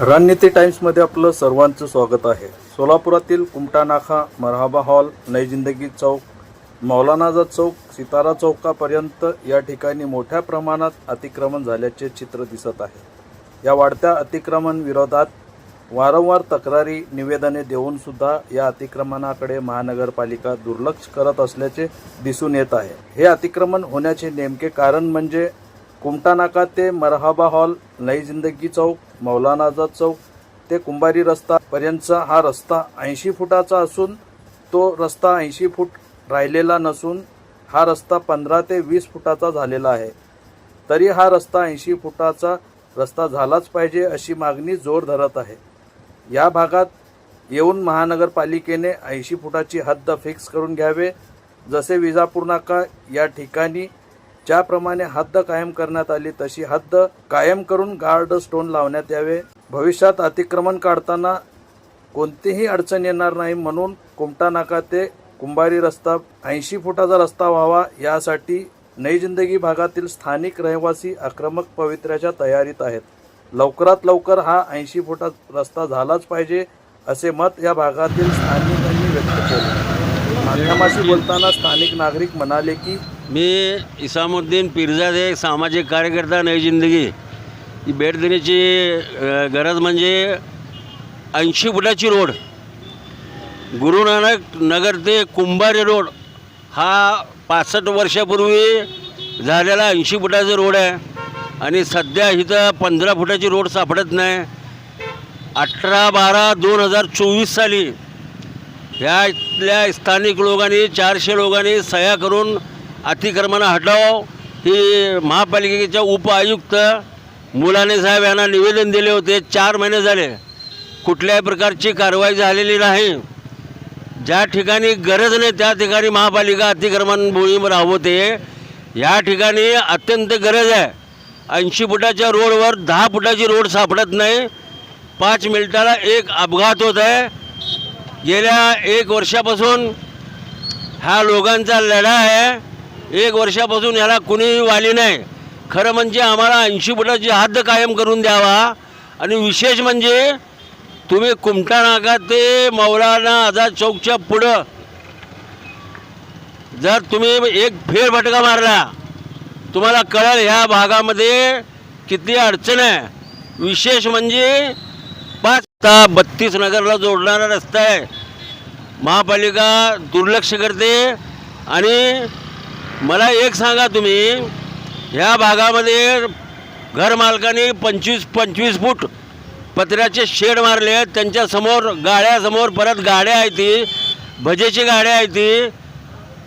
रणनीती टाइम्समध्ये आपलं सर्वांचं स्वागत आहे. सोलापुरातील कुमटा नाका मरहाबा हॉल नई जिंदगी चौक मौलानाजा चौक सितारा चौकापर्यंत या ठिकाणी मोठ्या प्रमाणात अतिक्रमण झाल्याचे चित्र दिसत आहे. या वाढत्या अतिक्रमण विरोधात वारंवार तक्रारी निवेदने देऊन सुद्धा या अतिक्रमणाकडे महानगरपालिका दुर्लक्ष करत असल्याचे दिसून येत आहे. हे अतिक्रमण होण्याचे नेमके कारण म्हणजे कुमटानाका ते मरहाबा हॉल नई जिंदगी चौक मौलानाजा चौक ते कुंभारी रस्ता पर्यंतचा हा रस्ता ऐंशी फुटाचा असून तो रस्ता ऐंशी फूट राहिलेला नसून हा रस्ता पंधरा ते वीस फुटाचा झालेला आहे. तरी हा रस्ता ऐंशी फुटाचा रस्ता झालाच पाहिजे अशी मागणी जोर धरत आहे. या भागात येऊन महानगरपालिकेने ऐंशी फुटाची हद्द फिक्स करून घ्यावे. जसे विजापूर नाका या ठिकाणी ज्याप्रमाणे हद्द कायम करण्यात आली तशी हद्द कायम करून गार्ड स्टोन लावण्यात यावे. भविष्यात अतिक्रमण काढताना कोणतीही अडचण येणार नाही म्हणून कुमटा नाका ते कुंभारी रस्ता ऐंशी फुटाचा रस्ता व्हावा यासाठी नई जिंदगी भागातील स्थानिक रहिवासी आक्रमक पवित्र्याच्या तयारीत आहेत. लवकरात लवकर हा ऐंशी फुटा रस्ता झालाच पाहिजे असे मत या भागातील स्थानिकांनी व्यक्त केले. माध्यमाशी बोलताना स्थानिक नागरिक म्हणाले की मी इसामुद्दीन पिरजादे सामाजिक कार्यकर्ता नई जिंदगी. ही भेट देण्याची गरज म्हणजे ऐंशी फुटाची रोड. गुरु नानक नगर ते कुंभारे रोड. हा पासष्ट वर्षापूर्वी झालेला ऐंशी फुटाचा रोड आहे. आणि सध्या इथं पंधरा फुटाची रोड सापडत नाही. अठरा बारा दोन हजार चोवीस साली ह्या इथल्या स्थानिक लोकांनी चारशे लोकांनी सह्या करून अतिक्रमण हटाव ही महापालिकेच्या उपआयुक्त मुलाने साहेब यांना निवेदन दिले होते. चार महिने झाले. कुठल्याही प्रकारची कारवाई झालेली नाही. ज्या ठिकाणी गरज नाही त्या ठिकाणी महापालिका अतिक्रमण मोहीम राबवते. या ठिकाणी अत्यंत गरज आहे. ऐंशी फुटाच्या रोडवर दहा फुटाची रोड सापडत नाही. पाच मिनिटाला एक अपघात होत आहे. गेल्या एक वर्षापासून ह्या लोकांचा लढा आहे. एक वर्षापासून याला कुणीही वाली नाही. खरं म्हणजे आम्हाला ऐंशी फुटाची हद्द कायम करून द्यावा. आणि विशेष म्हणजे तुम्ही कुमटा नाका ते मौलाना आझाद चौकच्या पुढं. जर तुम्ही एक फेरफटका मारला तुम्हाला कळेल ह्या भागामध्ये किती अडचण आहे. विशेष म्हणजे पाच ता बत्तीस नगरला जोडणारा रस्ता आहे. महापालिका दुर्लक्ष करते आणि मला एक सांगा तुम्ही ह्या भागामध्ये घरमालकाने पंचवीस पंचवीस फूट पत्र्याचे शेड मारले आहेत त्यांच्यासमोर गाड्यासमोर परत गाड्या आहेत ती भजेची गाड्या आहेत ती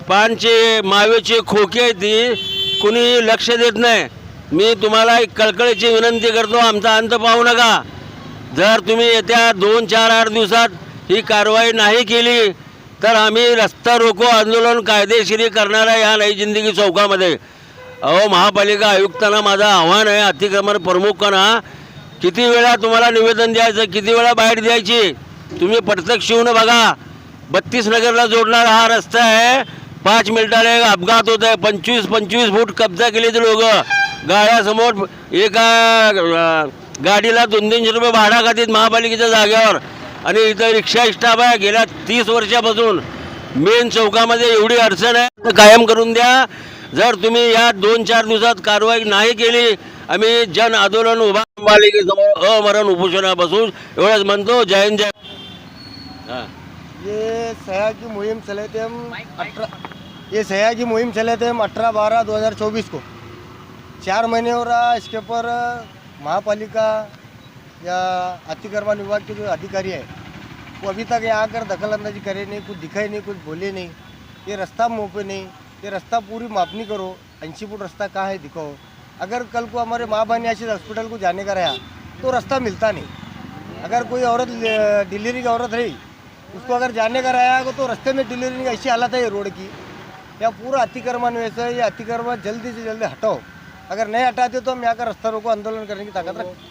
पानचे मावेचे खोके आहेत ती कुणी लक्ष देत नाही. मी तुम्हाला एक कळकळीची विनंती करतो आमचा अंत पाहू नका. जर तुम्ही येत्या दोन चार आठ दिवसात ही कारवाई नाही केली तर आम्ही रस्ता रोको आंदोलन कायदेशीर करणार आहे ह्या नई जिंदगी चौकामध्ये. अहो महापालिका आयुक्तांना माझं आव्हान आहे अतिक्रमण प्रमुखांना. किती वेळा तुम्हाला निवेदन द्यायचं किती वेळा बाहेर द्यायची? तुम्ही प्रत्यक्ष येऊन बघा. बत्तीस नगरला जोडणारा हा रस्ता आहे. पाच मिनिटाला एक अपघात होत आहे. पंचवीस पंचवीस फूट कब्जा केली ते लोक. गाड्यासमोर एका गाडीला दोन तीनशे रुपये भाडा खातील महापालिकेच्या जागेवर. आणि इथं रिक्षा स्टाफ आहे. गेल्या तीस वर्षापासून मेन चौकामध्ये एवढी अडचण आहे. तर कायम करून द्या. जर तुम्ही या दोन चार दिवसात कारवाई नाही केली आम्ही जन आंदोलन उभा पालिकेसमोर अमरण उपोषणापासून एवढंच म्हणतो. जय हिंद जय हां. ये सया की मुहिम चले थे हम अठारह ये सया की मुहिम चले थे हम अठारह बारह दो हज़ार चौबीस को। चार महीने हो रहा इसके ऊपर महापालिका या अतिक्रमण विभाग के जो अधिकारी है, वो अभी तक यहाँ आकर दखल अंदाजी करे नहीं, कुछ दिखाई नहीं, कुछ बोले नहीं। ये रास्ता मोपे नहीं, ये रास्ता पूरी मापनी करो ऐंशी फुट रास्ता कहाँ है दिखाओ। अगर कल को हमारे माँ बहन आशीष हॉस्पिटल को जाने का रहा तो रास्ता मिलता नहीं। अगर कोई औरत डिलीवरी की औरत रही, उसको अगर जाने का रहा तो रास्ते में डिलीवरी की ऐसी हालत है ये रोड की। या पूरा अतिक्रमण वैसे ये अतिक्रमण जल्दी से जल्दी हटाओ। अगर नहीं हटाते तो हम यहाँ का रास्ता रोको, आंदोलन करने की ताकत रखते